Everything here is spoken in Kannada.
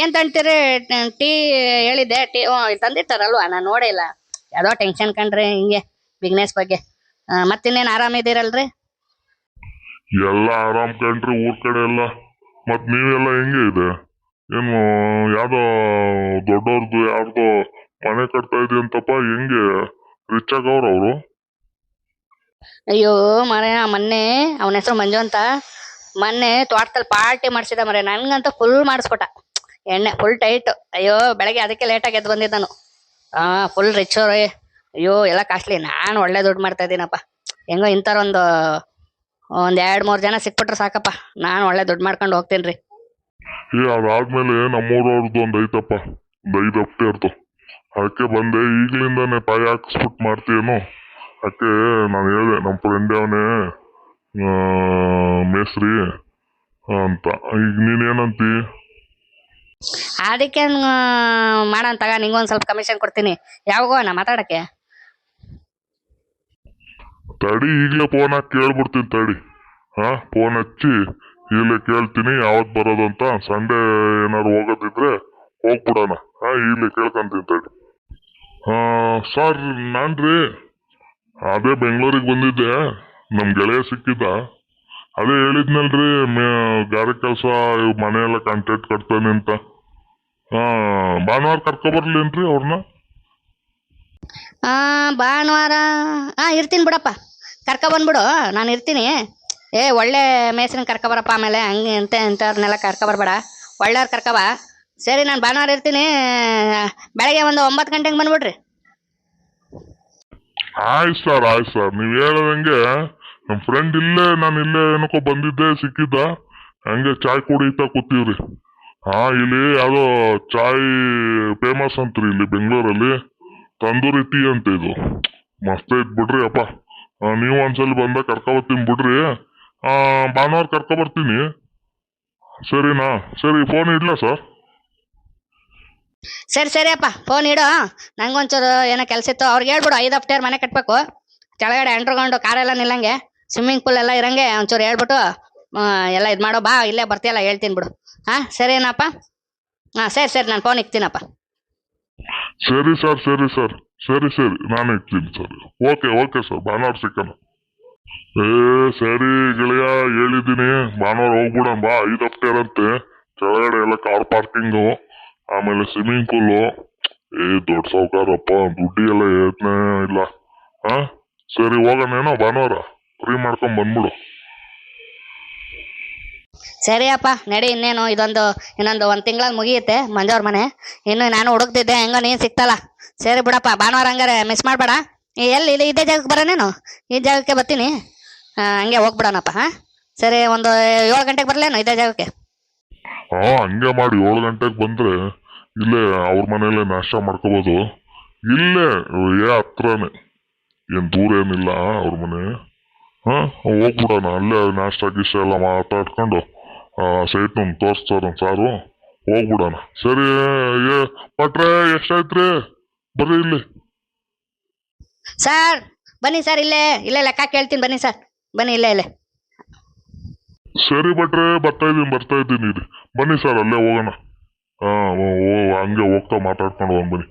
ಏನು ತಂತೀರಿ? ಟೀ ಹೇಳಿದ್ದೆ. ಟೀ ಓ ತಂದಿರ್ತಾರಲ್ವಾ ನಾನು ನೋಡೇ ಇಲ್ಲ. ಯಾವುದೋ ಟೆನ್ಷನ್ ಕಂಡ್ರಿ ಹಿಂಗೆ ಬಿಸ್ನೆಸ್ ಬಗ್ಗೆ. ಮತ್ತಿನ್ನೇನು ಆರಾಮಿದ್ದೀರಲ್ರಿ ಎಲ್ಲ ಆರಾಮ್ ಕಂಡ್ರಿ ಊರ್ ಕಡೆ ಎಲ್ಲ. ಮತ್ ನೀವೆಲ್ಲ ಹೆಂಗೆ ಇದೆ? ಏನು ಯಾವ್ದೋ ದೊಡ್ಡವ್ರದ್ದು ಯಾರ್ದೋ ಮನೆ ಕಟ್ತಾ ಇದೆಯಂತಪ್ಪ ಹೆಂಗೆ? ರಿಚ್ ಆಗವ್ರ ಅವರು? ಅಯ್ಯೋ ಮರ ಮೊನ್ನೆ ಅವನ ಹೆಸರು ಮಂಜು ಅಂತ. ಮೊನ್ನೆ ತೋಟದಲ್ಲಿ ಪಾರ್ಟಿ ಮಾಡಿಸಿದ ಮರೆ ನನ್ಗಂತೂ ಫುಲ್ ಮಾಡಿಸ್ಕೊಟ್ಟ. ಎಣ್ಣೆ ಫುಲ್ ಟೈಟ್ ಅಯ್ಯೋ, ಬೆಳಗ್ಗೆ ಅದಕ್ಕೆ ಲೇಟಾಗಿ ಎದ್ದು ಬಂದಿದ್ದ ನಾನು. ಹಾ ಫುಲ್ ರಿಚ್ ಅಯ್ಯೋ, ಎಲ್ಲ ಕಾಸ್ಟ್ಲಿ ನಾನು ಒಳ್ಳೆ ದುಡ್ಡು ಮಾಡ್ತಾ ಇದ್ದೀನಪ್ಪ. ಹೆಂಗೋ ಇಂಥರ ಒಂದು, ಒಂದ್ ಎರಡ್, ಮೂರ್ ಜನ ಸಿಕ್ಬಿಟ್ರೆ ಸಾಕಪ್ಪ. ನಾನು ಒಳ್ಳೆ ದುಡ್ಡು ಮಾಡ್ಕೊಂಡು ಹೋಗ್ತೀನಿ ರೀ ಅದಾದ್ಮೇಲೆ ನಮ್ಮೂರವ್ರದ್ದು ಒಂದ್ ಐತಪ್ಪ. ಒಂದ್ ಐದು ಅಪ್ಟೇರ್ದು ಅದಕ್ಕೆ ಬಂದೆ, ಈಗ್ಲಿಂದಾನೆ ಪಾಯ ಹಾಕ್ಸ್ಬಿಟ್ ಮಾಡ್ತೀಯೇನು. ಅದಕ್ಕೆ ನಾನು ಹೇಳ್ದೆ ನಮ್ಮ ಫ್ರೆಂಡ್ ಅವನೇ ಮೇಸ್ರಿ ಅಂತ. ಈಗ ನೀನೇನಂತಿ? ಅದಕ್ಕೆ ಮಾಡೋಣ ತಗ ನಿಂಗೊಂದು ಸ್ವಲ್ಪ ಕಮಿಷನ್ ಕೊಡ್ತೀನಿ. ಯಾವಾಗೋ ನಾ ಮಾತಾಡಕ್ಕೆ. ತಡಿ ಈಗಲೇ ಫೋನ್ ಹಾಕಿ ಕೇಳ್ಬಿಡ್ತೀನಿ ತಡಿ. ಹಾ ಫೋನ್ ಹಚ್ಚಿ ಈಗಲೇ ಕೇಳ್ತೀನಿ ಯಾವತ್ತು ಬರೋದು ಅಂತ ಸಂಡೇ ಏನಾರು ಹೋಗೋದಿದ್ರೆ ಹೋಗ್ಬಿಡೋಣ. ಹಾ ಈಗಲೇ ಕೇಳ್ಕೊಂತೀನಿ ತಡಿ. ಹಾ ಸರ್ ನಾನ್ರಿ. ಅದೇ ಬೆಂಗಳೂರಿಗೆ ಬಂದಿದ್ದೆ. ನಮ್ ಗೆಳೆಯ ಸಿಕ್ಕಿದ್ದ. ಅದೇ ಹೇಳಿದ್ನಲ್ರಿ ಗಾರೆ ಕೆಲಸ ಮನೆಯೆಲ್ಲ ಕಾಂಟ್ರಾಕ್ಟ್ ಕಟ್ತಾನೆ ಅಂತ. ಹಾ ಭಾನುವಾರ ಕರ್ಕೊಬರ್ಲೇನ್ರಿ ಅವ್ರನ್ನ ಆ ಭಾನುವಾರ ಹಾ ಇರ್ತೀನಿ ಬಿಡಪ್ಪ. ಕರ್ಕೊ ಬಂದ್ಬಿಡು ನಾನು ಇರ್ತೀನಿ. ಏ ಒಳ್ಳೆ ಮೇಸ್ರಿನ ಕರ್ಕೊ ಬರಪ್ಪ ಆಮೇಲೆ ಹಂಗೆ ಅಂತ ಇಂಥವ್ರನ್ನೆಲ್ಲ ಕರ್ಕೊ ಬರಬೇಡ. ಒಳ್ಳೆಯವ್ರು ಕರ್ಕೊ ಬಾ. ಸರಿ ನಾನು ಭಾನುವಾರ ಇರ್ತೀನಿ. ಬೆಳಗ್ಗೆ ಒಂದು ಒಂಬತ್ತು ಗಂಟೆಗೆ ಬಂದ್ಬಿಡ್ರಿ. ಆಯ್ತು ಸರ್ ಆಯ್ತು ಸರ್. ನೀವು ಹೇಳದಂಗೆ ನಮ್ಮ ಫ್ರೆಂಡ್ ಇಲ್ಲೇ ನಾನು ಇಲ್ಲೇ ಏನಕ್ಕೋ ಬಂದಿದ್ದೆ ಸಿಕ್ಕಿದ್ದ. ಹಂಗೆ ಚಾಯ್ ಕುಡಿತಾ ಕೂತೀವ್ರಿ. ಹಾ ಇಲ್ಲಿ ಯಾವುದೋ ಚಾಯ್ ಫೇಮಸ್ ಅಂತ್ರಿ ಇಲ್ಲಿ ಬೆಂಗಳೂರಲ್ಲಿ. ತಂದೂರಿ ಟೀ ಅಂತ ಇದು. ಮಸ್ತ್ ಐತ್ ಬಿಡ್ರಿ ಅಪ್ಪ. ನೀವು ಒಂದ್ಸಲ ಬಂದ ಕರ್ಕೊಬರ್ತೀನಿ ಬಿಡ್ರಿ. ಆ, ಭಾನುವಾರ ಕರ್ಕೊಬರ್ತೀನಿ. ಸರಿನಾ? ಸರಿ ಫೋನ್ ಇಡ್ಲ ಸರ್ ಸರಿ ಸರಿ ಅಪ್ಪ ಫೋನ್ ಇಡು. ನಂಗೊಂಚೂರು ಏನೋ ಕೆಲಸ ಇತ್ತು. ಅವ್ರಿಗೆ ಹೇಳ್ಬಿಡು ಐದು ಹಫ್ಟೇರ್ ಮನೆ ಕಟ್ಟಬೇಕು ಕೆಳಗಡೆ ಅಂಡ್ರಗೊಂಡು ಕಾರೆಲ್ಲ ನಿಲ್ಲಂಗೆ. ಸ್ವಿಮ್ಮಿಂಗ್ ಪೂಲ್ ಎಲ್ಲ ಇರಂಗೆ, ಒಂಚೂರು ಹೇಳ್ಬಿಟ್ಟು ಎಲ್ಲ ಇದು ಮಾಡೋ, ಬಾ, ಇಲ್ಲೇ ಬರ್ತೀಯಲ್ಲ, ಹೇಳ್ತೀನಿ ಬಿಡು. ಹಾಂ ಸರಿನಪ್ಪ ಹಾಂ ಸರಿ ಸರಿ, ನಾನು ಫೋನ್ ಇಕ್ತೀನಪ್ಪ. ಸರಿ ಸರ್ ಸರಿ ಸರ್ ಸರಿ ಸರಿ, ನಾನು ಇಕ್ತೀನಿ ಸರ್ ಓಕೆ ಓಕೆ ಸರ್ ಭಾನುವಾರ ಸಿಕ್ಕನ ಏ, ಸರಿ ಗೆಳೆಯ, ಹೇಳಿದ್ದೀನಿ. ಭಾನುವಾರ ಹೋಗ್ಬಿಡೋಣ, ಬಾ, ಐದು ಇರಂತೆ ಕೆಳಗಡೆ ಎಲ್ಲ ಕಾರ್ ಪಾರ್ಕಿಂಗು ಆಮೇಲೆ ಸ್ವಿಮ್ಮಿಂಗ್ ಪೂಲು ಏ, ದೊಡ್ಡ ಸಾವುಕಾರಪ್ಪ ದುಡ್ಡಿ ಎಲ್ಲ ಹೇಳ್ತಾನೆ ಇಲ್ಲ. ಹಾ ಸರಿ, ಹೋಗೋಣ, ಏನೋ ಭಾನುವಾರ. ಫ್ರೀ ಮಾಡ್ಕೊಂಡ್ ಬಂದ್ಬಿಡು. ಸರಿ ಅಪ್ಪ ನಡಿ ಇನ್ನೇನು ಇದೊಂದು ಇನ್ನೊಂದು ಒಂದು ತಿಂಗಳಲ್ಲಿ ಮುಗಿಯುತ್ತೆ ಮಂಜವ್ರ ಮನೆ. ಇನ್ನು ನಾನು ಹುಡುಕ್ತಿದ್ದೆ ಹೆಂಗೋ ನೀನು ಸಿಕ್ತಲ್ಲ. ಸರಿ ಬಿಡಪ್ಪ ಭಾನುವಾರ ಹಂಗಾರೆ ಮಿಸ್ ಮಾಡಬೇಡ. ಎಲ್ಲಿ ಇಲ್ಲಿ ಇದೇ ಜಾಗಕ್ಕೆ ಬರೋನೇನು ಈ ಜಾಗಕ್ಕೆ ಬರ್ತೀನಿ. ಹಂಗೆ ಹೋಗ್ಬಿಡೋಣಪ್ಪ ಹಾಂ? ಸರಿ ಒಂದು ಏಳು ಗಂಟೆಗೆ ಬರಲೇನು ಇದೇ ಜಾಗಕ್ಕೆ? ಹಾ ಹಂಗೆ ಮಾಡಿ ಏಳು ಗಂಟೆಗೆ ಬಂದ್ರೆ ಇಲ್ಲೇ ಅವ್ರ ಮನೇಲೆ ನಾಷ್ಟ ಮಾಡ್ಕೋಬೋದು. ಇಲ್ಲೇ ಏ ಹತ್ರನೇ. ಏನ್ ದೂರ ಏನಿಲ್ಲ ಅವ್ರ ಮನೆ. ಹಾ ಹೋಗ್ಬಿಡೋಣ. ಅಲ್ಲೇ ನಾಷ್ಟ ಗೀಷ್ಟ ಎಲ್ಲ ಮಾತಾಡ್ಕೊಂಡು ಸೈಟ್ ನಮ್ ತೋರಿಸ್ತಾರ ಸಾರು. ಹೋಗ್ಬಿಡೋಣ. ಸರಿ ಏ ಪಟ್ರೆ ಎಷ್ಟಾಯ್ತ್ರಿ? ಬರ್ರಿ ಇಲ್ಲಿ. ಸರ್ ಬನ್ನಿ ಸರ್ ಇಲ್ಲೇ ಇಲ್ಲೇ ಲೆಕ್ಕ ಕೇಳ್ತೀನಿ ಬನ್ನಿ ಸರ್. ಬನ್ನಿ ಇಲ್ಲೇ ಇಲ್ಲೇ. ಸರಿ ಭಟ್ರೆ ಬರ್ತಾ ಇದ್ದೀನಿ ಬರ್ತಾ ಇದ್ದೀನಿ ಇಲ್ಲಿ. ಬನ್ನಿ ಸರ್ ಅಲ್ಲೇ ಹೋಗೋಣ. ಹಾಂ ಹಂಗೆ ಹೋಗ್ತಾ ಮಾತಾಡ್ಕೊಂಡು ಹೋಗಿ ಬನ್ನಿ